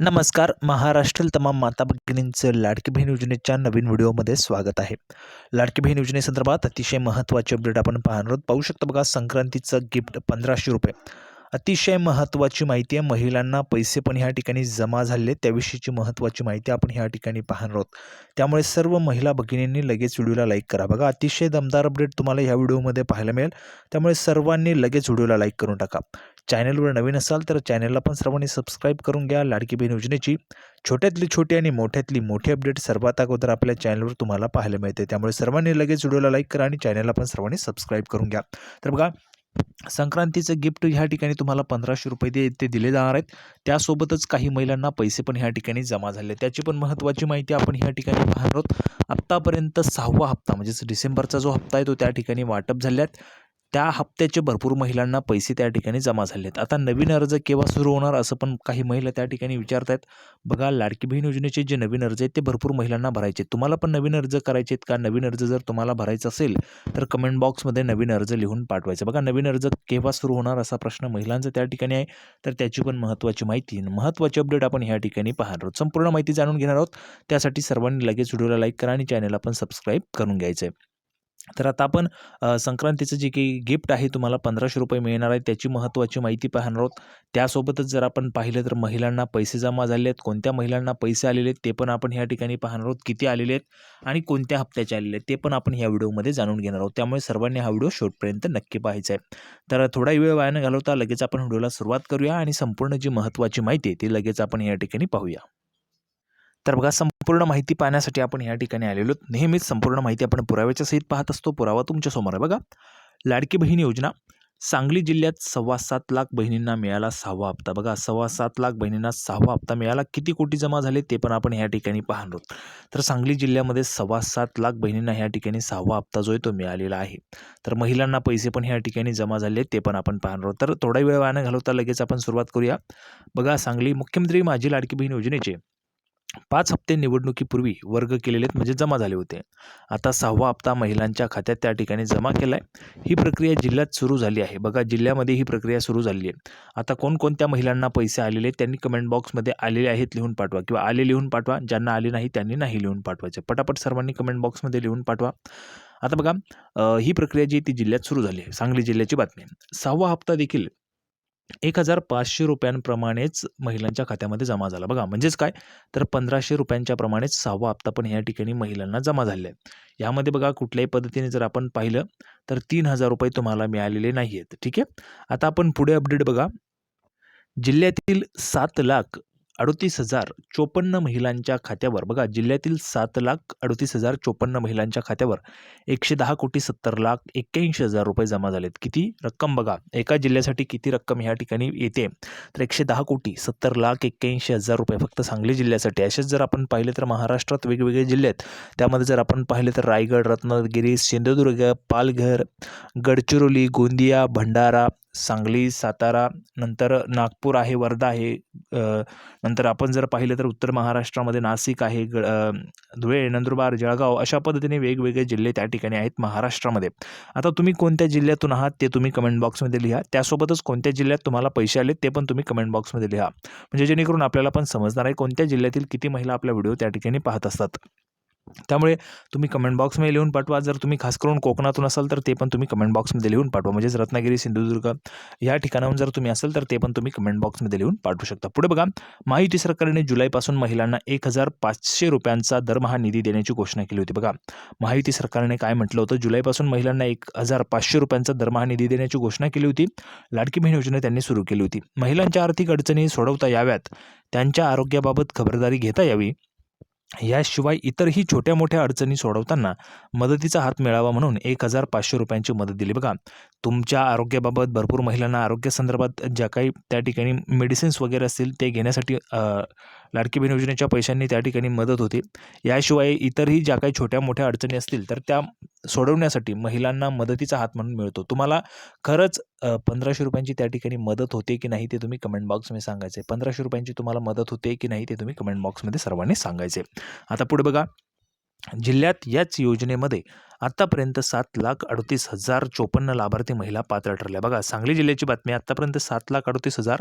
नमस्कार महाराष्ट्रातील तमाम माता भगिनींचं लाडकी बहीण योजनेच्या नवीन व्हिडिओमध्ये स्वागत आहे. लाडकी बहीण योजनेसंदर्भात अतिशय महत्त्वाचे अपडेट आपण पाहणार आहोत. पाहू शकता बघा संक्रांतीचं गिफ्ट पंधराशे रुपये. अतिशय महत्त्वाची माहिती आहे. महिलांना पैसे पण ह्या ठिकाणी जमा झाले त्याविषयीची महत्त्वाची माहिती आपण ह्या ठिकाणी पाहणार आहोत. त्यामुळे सर्व महिला भगिनींनी लगेच व्हिडिओला लाईक करा बघा. अतिशय दमदार अपडेट तुम्हाला ह्या व्हिडिओमध्ये पाहायला मिळेल. त्यामुळे सर्वांनी लगेच व्हिडिओला लाईक करून टाका. चॅनलवर नवीन असाल तर चॅनलला पण सर्वांनी सबस्क्राईब करून घ्या. लाडकी बहीण योजनेची छोट्यातली छोटी आणि मोठ्यातली मोठी अपडेट सर्वात अगोदर आपल्या चॅनलवर तुम्हाला पाहायला मिळते. त्यामुळे सर्वांनी लगेच व्हिडिओला लाईक करा आणि चॅनलला पण सर्वांनी सबस्क्राईब करून घ्या. तर बघा संक्रांतीचं गिफ्ट ह्या ठिकाणी तुम्हाला पंधराशे रुपये दे ते दिले जाणार आहेत. त्यासोबतच काही महिलांना पैसे पण ह्या ठिकाणी जमा झाले त्याची पण महत्त्वाची माहिती आपण ह्या ठिकाणी पाहणार आहोत. आत्तापर्यंत सहावा हप्ता म्हणजेच डिसेंबरचा जो हप्ता आहे तो त्या ठिकाणी वाटप झाल्यात त्या हप्त्याचे भरपूर महिलांना पैसे त्या ठिकाणी जमा झाले आहेत आता नवीन अर्ज केव्हा सुरू होणार असं पण काही महिला त्या ठिकाणी विचारत आहेत बघा लाडकी बहीण योजनेचे जे नवीन अर्ज आहेत ते भरपूर महिलांना भरायचे आहेत. तुम्हाला पण नवीन अर्ज करायचे आहेत का? नवीन अर्ज जर तुम्हाला भरायचा असेल तर कमेंट बॉक्समध्ये नवीन अर्ज लिहून पाठवायचं. बघा नवीन अर्ज केव्हा सुरू होणार असा प्रश्न महिलांचा त्या ठिकाणी आहे. तर त्याची पण महत्त्वाची माहिती महत्त्वाची अपडेट आपण ह्या ठिकाणी पाहणार आहोत. संपूर्ण माहिती जाणून घेणार आहोत. त्यासाठी सर्वांनी लगेच व्हिडिओला लाईक करा आणि चॅनलला पण सबस्क्राईब करून घ्यायचं आहे तर आता आपण संक्रांतीचं जे काही गिफ्ट आहे तुम्हाला पंधराशे रुपये मिळणार आहे त्याची महत्त्वाची माहिती पाहणार आहोत. त्यासोबतच जर आपण पाहिलं तर महिलांना पैसे जमा झाले आहेत. कोणत्या महिलांना पैसे आलेले आहेत ते पण आपण ह्या ठिकाणी पाहणार आहोत. किती आलेले आहेत आणि कोणत्या हप्त्याचे आलेले आहेत ते पण आपण ह्या व्हिडिओमध्ये जाणून घेणार आहोत. त्यामुळे सर्वांनी हा व्हिडिओ शेवटपर्यंत नक्की पाहायचा आहे. तर थोडा वेळ वायानं घालवता लगेच आपण व्हिडिओला सुरुवात करूया आणि संपूर्ण जी महत्त्वाची माहिती आहे ती लगेच आपण या ठिकाणी पाहूया. तर बघा संपूर्ण माहिती पाहण्यासाठी आपण या ठिकाणी आलेलो आहोत. नेहमीच संपूर्ण माहिती आपण पुराव्याच्या सहित पाहत असतो. पुरावा तुमच्यासमोर आहे बघा. लाडकी बहीण योजना. सांगली जिल्ह्यात सव्वा सात लाख बहिणींना मिळाला सहावा हप्ता. बघा सव्वा सात लाख बहिणींना सहावा हप्ता मिळाला. किती कोटी जमा झाले ते पण आपण ह्या ठिकाणी पाहणार आहोत. तर सांगली जिल्ह्यामध्ये सव्वा सात लाख बहिणींना ह्या ठिकाणी सहावा हप्ता जो आहे तो मिळालेला आहे. तर महिलांना पैसे पण ह्या ठिकाणी जमा झाले ते पण आपण पाहणार आहोत. तर थोडा वेळ वाया घालवता लगेच आपण सुरुवात करूया. बघा सांगली मुख्यमंत्री माझी लाडकी बहीण योजनेचे पाच हप्ते निवडणुकीपूर्वी वर्ग केलेले आहेत म्हणजे जमा झाले होते. आता सहावा हप्ता महिलांच्या खात्यात त्या ठिकाणी जमा केला आहे ही प्रक्रिया जिल्ह्यात सुरू झाली आहे. बघा जिल्ह्यामध्ये ही प्रक्रिया सुरू झाली आहे. आता कोणकोणत्या महिलांना पैसे आलेले आहेत त्यांनी कमेंट बॉक्समध्ये आलेले आहेत लिहून पाठवा किंवा आले लिहून पाठवा. ज्यांना आले नाही त्यांनी नाही लिहून पाठवायचे. पटापट सर्वांनी कमेंट बॉक्समध्ये लिहून पाठवा. आता बघा ही प्रक्रिया जी ती जिल्ह्यात सुरू झाली आहे. सांगली जिल्ह्याची बातमी सहावा हप्ता देखील एक हजार पाचशे रुपयांप्रमाणेच महिलांच्या खात्यामध्ये जमा झाला. बघा म्हणजेच काय? तर पंधराशे रुपयांच्या प्रमाणेच सहावा हप्ता पण या ठिकाणी महिलांना जमा झालेला आहे. यामध्ये बघा कुठल्याही पद्धतीने जर आपण पाहिलं तर तीन हजार रुपये तुम्हाला मिळालेले नाही आहेत ठीक आहे? आता आपण पुढे अपडेट बघा. जिल्ह्यातील सात लाख अडतीस हजार चोपन्न महिलांच्या खात्यावर. बघा जिल्ह्यातील सात लाख अडतीस हजार चोपन्न महिलांच्या खात्यावर एकशे दहा कोटी सत्तर लाख एक्क्याऐंशी हजार रुपये जमा झालेत. किती रक्कम बघा. एका जिल्ह्यासाठी किती रक्कम ह्या ठिकाणी येते? तर एकशे दहा कोटी सत्तर लाख एक्क्याऐंशी हजार रुपये फक्त सांगली जिल्ह्यासाठी. असेच जर आपण पाहिले तर महाराष्ट्रात वेगवेगळे जिल्हे आहेत. त्यामध्ये जर आपण पाहिले तर रायगड रत्नागिरी सिंधुदुर्ग पालघर गडचिरोली गोंदिया भंडारा सांगली सातारा नंतर नागपूर आहे वर्धा आहे. नंतर आपण जर पाहिलं तर उत्तर महाराष्ट्रामध्ये नाशिक आहे ग धुळे नंदुरबार जळगाव अशा पद्धतीने वेगवेगळे जिल्हे त्या ठिकाणी आहेत महाराष्ट्रामध्ये. आता तुम्ही कोणत्या जिल्ह्यातून आहात ते तुम्ही कमेंट बॉक्समध्ये लिहा. त्यासोबतच कोणत्या जिल्ह्यात तुम्हाला पैसे आले ते पण तुम्ही कमेंट बॉक्समध्ये लिहा. म्हणजे जेणेकरून आपल्याला पण समजणार आहे कोणत्या जिल्ह्यातील किती महिला आपला व्हिडिओ त्या ठिकाणी पाहत असतात. त्यामुळे तुम्ही कमेंट बॉक्समध्ये लिहून पाठवा. जर तुम्ही खास करून कोकणातून असाल तर ते पण तुम्ही कमेंट बॉक्समध्ये लिहून पाठवा. म्हणजेच रत्नागिरी सिंधुदुर्ग या ठिकाणाहून जर तुम्ही असाल तर ते पण तुम्ही कमेंट बॉक्समध्ये लिहून पाठवू शकता. पुढे बघा महायुती सरकारने जुलैपासून महिलांना एक हजार पाचशे रुपयांचा दरमहा निधी देण्याची घोषणा केली होती. बघा महायुती सरकारने काय म्हटलं होतं? जुलैपासून महिलांना एक हजार पाचशे रुपयांचा दरमहा निधी देण्याची घोषणा केली होती. लाडकी बहीण योजना त्यांनी सुरू केली होती. महिलांच्या आर्थिक अडचणी सोडवता याव्यात. त्यांच्या आरोग्याबाबत खबरदारी घेता यावी. याशिवाय इतरही छोट्या मोठ्या अडचणी सोडवताना मदतीचा हात मिळावा म्हणून एक हजार पाचशे रुपयांची मदत दिली. बघा तुमच्या आरोग्याबाबत भरपूर महिलांना आरोग्यासंदर्भात ज्या काही त्या ठिकाणी मेडिसिन्स वगैरे असतील ते घेण्यासाठी लाडकी बहीण योजनेच्या पैशांनी त्या ठिकाणी मदत होते. याशिवाय इतरही ज्या काही छोट्या मोठ्या अडचणी असतील तर त्या सोडवण्यासाठी महिलांना मदतीचा हात म्हणून मिळतो. तुम्हाला खरंच पंधराशे रुपयांची त्या ठिकाणी मदत होते की नाही ते तुम्ही कमेंट बॉक्समध्ये सांगायचे. पंधराशे रुपयांची तुम्हाला मदत होते की नाही ते तुम्ही कमेंट बॉक्समध्ये सर्वांनी सांगायचे. आता पुढे बघा. जिल्ह्यात याच योजनेमध्ये आत्तापर्यंत सात लाख अडतीस हजार चोपन्न लाभार्थी महिला पात्र ठरल्या. बघा सांगली जिल्ह्याची बातमी आत्तापर्यंत सात लाख अडतीस हजार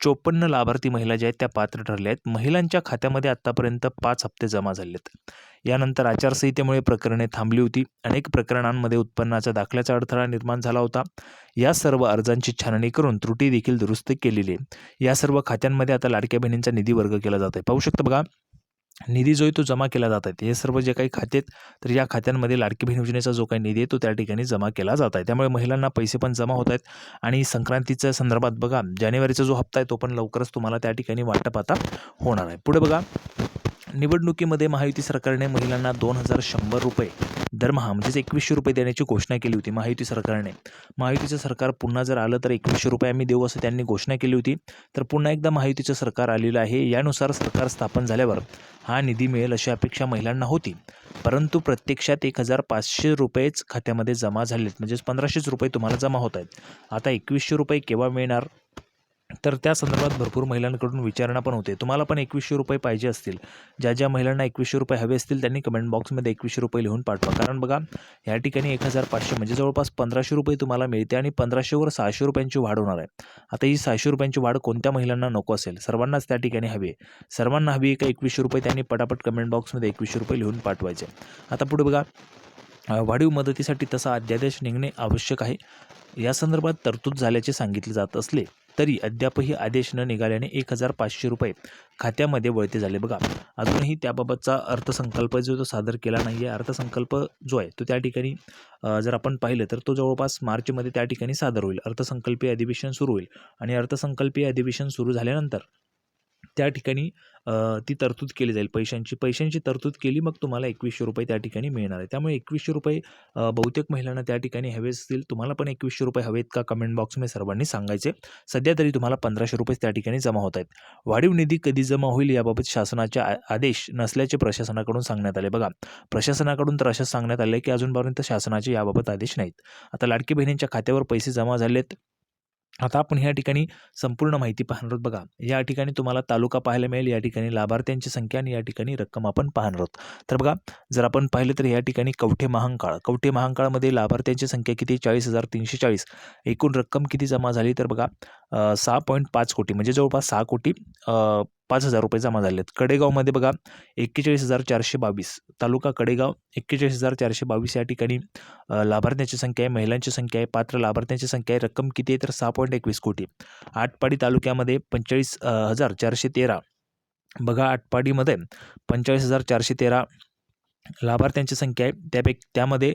चोपन्न लाभार्थी महिला ज्या आहेत त्या पात्र ठरल्या आहेत. महिलांच्या खात्यामध्ये आत्तापर्यंत पाच हप्ते जमा झाले आहेत यानंतर आचारसंहितेमुळे प्रकरणे थांबली होती. अनेक प्रकरणांमध्ये उत्पन्नाचा दाखल्याचा अडथळा निर्माण झाला होता. या सर्व अर्जांची छाननी करून त्रुटी देखील दुरुस्त केलेली आहे. या सर्व खात्यांमध्ये आता लाडक्या बहिणींचा निधी वर्ग केला जात आहे पाहू शकता बघा निधी जो आहे तो जमा केला जात आहे. हे सर्व जे काही खाते आहेत तर या खात्यांमध्ये लाडकी बहीण योजनेचा जो काही निधी आहे तो त्या ठिकाणी जमा केला जात आहे. त्यामुळे महिलांना पैसे पण जमा होत आहेत. आणि संक्रांतीच्या संदर्भात बघा जानेवारीचा जो हप्ता आहे तो पण लवकरच तुम्हाला त्या ठिकाणी वाटप आता होणार आहे. पुढे बघा. निवडणुकीमध्ये महायुती सरकारने महिलांना दोन हजार शंभर रुपये दरमहा म्हणजेच एकवीसशे रुपये देण्याची घोषणा केली होती महायुती सरकारने. महायुतीचं सरकार पुन्हा जर आलं तर एकवीसशे रुपये आम्ही देऊ असं त्यांनी घोषणा केली होती. तर पुन्हा एकदा महायुतीचं सरकार आलेलं आहे. यानुसार सरकार स्थापन झाल्यावर हा निधी मिळेल अशी अपेक्षा महिलांना होती. परंतु प्रत्यक्षात एक हजार पाचशे रुपयेच खात्यामध्ये जमा झालेत. म्हणजेच पंधराशेच रुपये तुम्हाला जमा होत आहेत. आता एकवीसशे रुपये केव्हा मिळणार? तर त्या संदर्भात भरपूर महिलांकडून विचारणा पण होते. तुम्हाला पण एकवीसशे रुपये पाहिजे असतील. ज्या ज्या महिलांना एकवीसशे रुपये हवे असतील त्यांनी कमेंट बॉक्समध्ये एकवीसशे रुपये लिहून पाठवा. कारण बघा या ठिकाणी एक हजार पाचशे म्हणजे जवळपास पंधराशे रुपये तुम्हाला मिळते आणि पंधराशेवर सहाशे रुपयांची वाढ होणार आहे. आता ही सहाशे रुपयांची वाढ कोणत्या महिलांना नको असेल? सर्वांनाच त्या ठिकाणी हवी आहे. सर्वांना हवी आहे का एकवीसशे रुपये? त्यांनी पटापट कमेंट बॉक्समध्ये एकवीसशे रुपये लिहून पाठवायचे. आता पुढे बघा वाढीव मदतीसाठी तसा अध्यादेश निघणे आवश्यक आहे. या संदर्भात तरतूद झाल्याचे सांगितले जात असले तरी अद्यापही आदेश न निघाल्याने एक हजार पाचशे रुपये खात्यामध्ये वळते झाले. बघा अजूनही त्याबाबतचा अर्थसंकल्प जो तो सादर केला नाही आहे. अर्थसंकल्प जो आहे तो त्या ठिकाणी जर आपण पाहिलं तर तो जवळपास मार्चमध्ये त्या ठिकाणी सादर होईल. अर्थसंकल्पीय अधिवेशन सुरू होईल. आणि अर्थसंकल्पीय अधिवेशन सुरू झाल्यानंतर त्या ठिकाणी ती तरतूद केली जाईल पैशांची. पैशांची तरतूद केली मग तुम्हाला एकवीसशे रुपये त्या ठिकाणी मिळणार आहे. त्यामुळे एकवीसशे रुपये बहुतेक महिलांना त्या ठिकाणी हवे असतील. तुम्हाला पण एकवीसशे रुपये हवेत का कमेंट बॉक्समध्ये सर्वांनी सांगायचे. सध्या तरी तुम्हाला पंधराशे रुपये त्या ठिकाणी जमा होत आहेत. वाढीव निधी कधी जमा होईल याबाबत शासनाचे आदेश नसल्याचे प्रशासनाकडून सांगण्यात आले. बघा प्रशासनाकडून तर असं सांगण्यात आले की अजूनपर्यंत शासनाचे याबाबत आदेश नाहीत. आता लाडकी बहिणींच्या खात्यावर पैसे जमा झालेत. आता आपण ह्या ठिकाणी संपूर्ण माहिती पाहणार आहोत. बघा या ठिकाणी तुम्हाला तालुका पाहायला मिळेल या ठिकाणी लाभार्थ्यांची संख्या आणि या ठिकाणी रक्कम आपण पाहणार आहोत. तर बघा जर आपण पाहिलं तर या ठिकाणी कवठे महांकाळ कवठे महांकाळमध्ये लाभार्थ्यांची संख्या किती? चाळीस हजार तीनशे चाळीस. एकूण रक्कम किती जमा झाली? तर बघा सहा पॉईंट पाच कोटी म्हणजे जवळपास सहा कोटी पाच हजार रुपये जमा झाले आहेत कडेगावमध्ये बघा एक्केचाळीस हजार चारशे बावीस. तालुका कडेगाव एक्केचाळीस हजार चारशे बावीस या ठिकाणी लाभार्थ्यांची संख्या आहे महिलांची संख्या आहे पात्र लाभार्थ्यांची संख्या आहे. रक्कम किती आहे तर सहा पॉईंट एकवीस कोटी. आटपाडी तालुक्यामध्ये पंचेचाळीस हजार चारशे तेरा. बघा आटपाडीमध्ये पंचेचाळीस हजार चारशे तेरा लाभार्थ्यांची संख्या आहे. त्यापैकी त्यामध्ये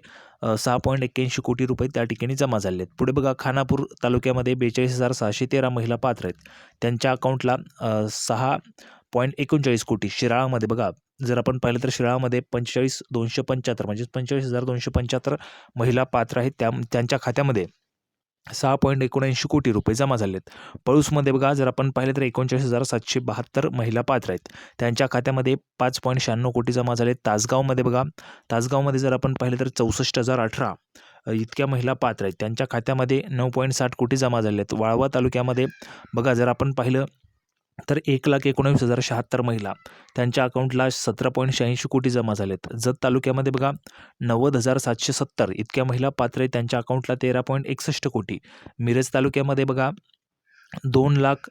सहा पॉईंट एक्क्याऐंशी कोटी रुपये त्या ठिकाणी जमा झाले आहेत. पुढे बघा खानापूर तालुक्यामध्ये बेचाळीस हजार सहाशे तेरा महिला पात्र आहेत. त्यांच्या अकाउंटला सहा पॉईंट एकोणचाळीस कोटी. शिराळामध्ये बघा जर आपण पाहिलं तर शिराळामध्ये पंचेचाळीस दोनशे पंच्याहत्तर म्हणजेच पंचेचाळीस हजार दोनशे पंच्याहत्तर महिला पात्र आहेत. त्या त्यांच्या खात्यामध्ये सहा पॉईंट एकोणऐंशी कोटी रुपये जमा झाले आहेत पळूसमध्ये बघा जर आपण पाहिलं तर एकोणचाळीस हजार सातशे बहात्तर महिला पात्र आहेत. त्यांच्या खात्यामध्ये पाच पॉईंट शहाण्णव कोटी जमा झाले आहेत तासगावमध्ये बघा तासगावमध्ये जर आपण पाहिलं तर चौसष्ट हजार अठरा इतक्या महिला पात्र आहेत. त्यांच्या खात्यामध्ये नऊ पॉईंट साठ कोटी जमा झाले आहेत वाळवा तालुक्यामध्ये बघा जर आपण पाहिलं तर एक लाख एकोणावीस हजार शहात्तर महिला त्यांच्या अकाउंटला सतरा पॉईंट शहाऐंशी कोटी जमा झालेत. जत तालुक्यामध्ये बघा नव्वद हजार सातशे सत्तर इतक्या महिला पात्र त्यांच्या अकाउंटला तेरा पॉईंट एकसष्ट कोटी. मिरज तालुक्यामध्ये बघा दोन लाख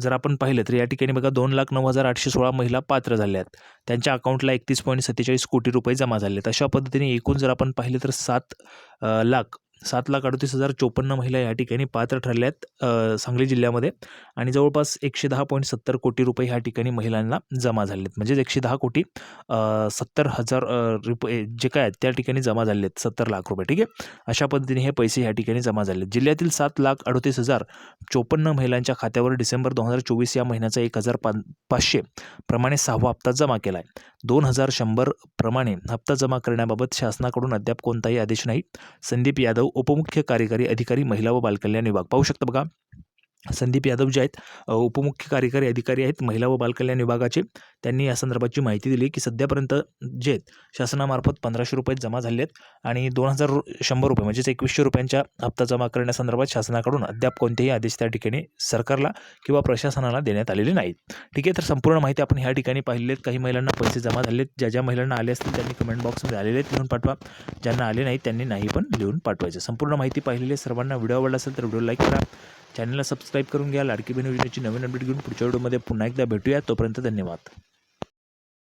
जर आपण पाहिलं तर या ठिकाणी बघा दोन लाख नऊ हजार आठशे सोळा महिला पात्र झाल्या आहेत. त्यांच्या अकाउंटला एकतीस पॉईंट सत्तेचाळीस कोटी रुपये जमा झाले आहेत अशा पद्धतीने एकूण जर आपण पाहिलं तर सात लाख सात लाख अडतीस हजार चोपन्न महिला या ठिकाणी पात्र ठरल्या आहेत सांगली जिल्ह्यामध्ये. आणि जवळपास एकशे दहा पॉईंट सत्तर कोटी रुपये ह्या ठिकाणी महिलांना जमा झाले आहेत म्हणजेच एकशे दहा कोटी सत्तर हजार रुपये जे काय आहेत त्या ठिकाणी जमा झाले आहेत सत्तर लाख रुपये. ठीक आहे? अशा पद्धतीने हे पैसे ह्या ठिकाणी जमा झाले आहेत जिल्ह्यातील सात लाख अडतीस हजार चोपन्न महिलांच्या खात्यावर डिसेंबर दोन हजार चोवीस या महिन्याचा एक हजार पाच पाचशे प्रमाणे सहावा हप्ता जमा केला आहे दोन हजार शंभर प्रमाणे हप्ता जमा करण्याबाबत शासनाकडून अद्याप कोणताही आदेश नाही. संदीप यादव उपमुख्य कार्यकारी अधिकारी महिला व बालकल्याण विभाग. पाहू शकता बघा. संदीप यादव जे आहेत उपमुख्य कार्यकारी अधिकारी आहेत महिला व बालकल्याण विभागाचे त्यांनी या संदर्भाची माहिती दिली की सध्यापर्यंत जे आहेत शासनामार्फत पंधराशे रुपये जमा झाले आहेत आणि दोन हजार रु शंभर रुपये म्हणजेच एकवीसशे रुपयांच्या हप्ता जमा करण्यासंदर्भात शासनाकडून अद्याप कोणतेही आदेश त्या ठिकाणी सरकारला किंवा प्रशासनाला देण्यात आलेले नाहीत. ठीक आहे तर संपूर्ण माहिती आपण ह्या ठिकाणी पाहिली आहेत. काही महिलांना पैसे जमा झाले आहेत. ज्या ज्या महिलांना आले असतील त्यांनी कमेंट बॉक्समध्ये आलेले आहेत लिहून पाठवा. ज्यांना आले नाहीत त्यांनी नाही पण लिहून पाठवायचे. संपूर्ण माहिती पाहिलेली सर्वांना व्हिडिओ आवडला असेल तर व्हिडिओ लाईक करा. चॅनलला सबस्क्राईब करून घ्या. लाडकी बहीण योजनेची नवीन अपडेट घेऊन पुढच्या व्हिडिओमध्ये पुन्हा एकदा भेटूया. तोपर्यंत धन्यवाद.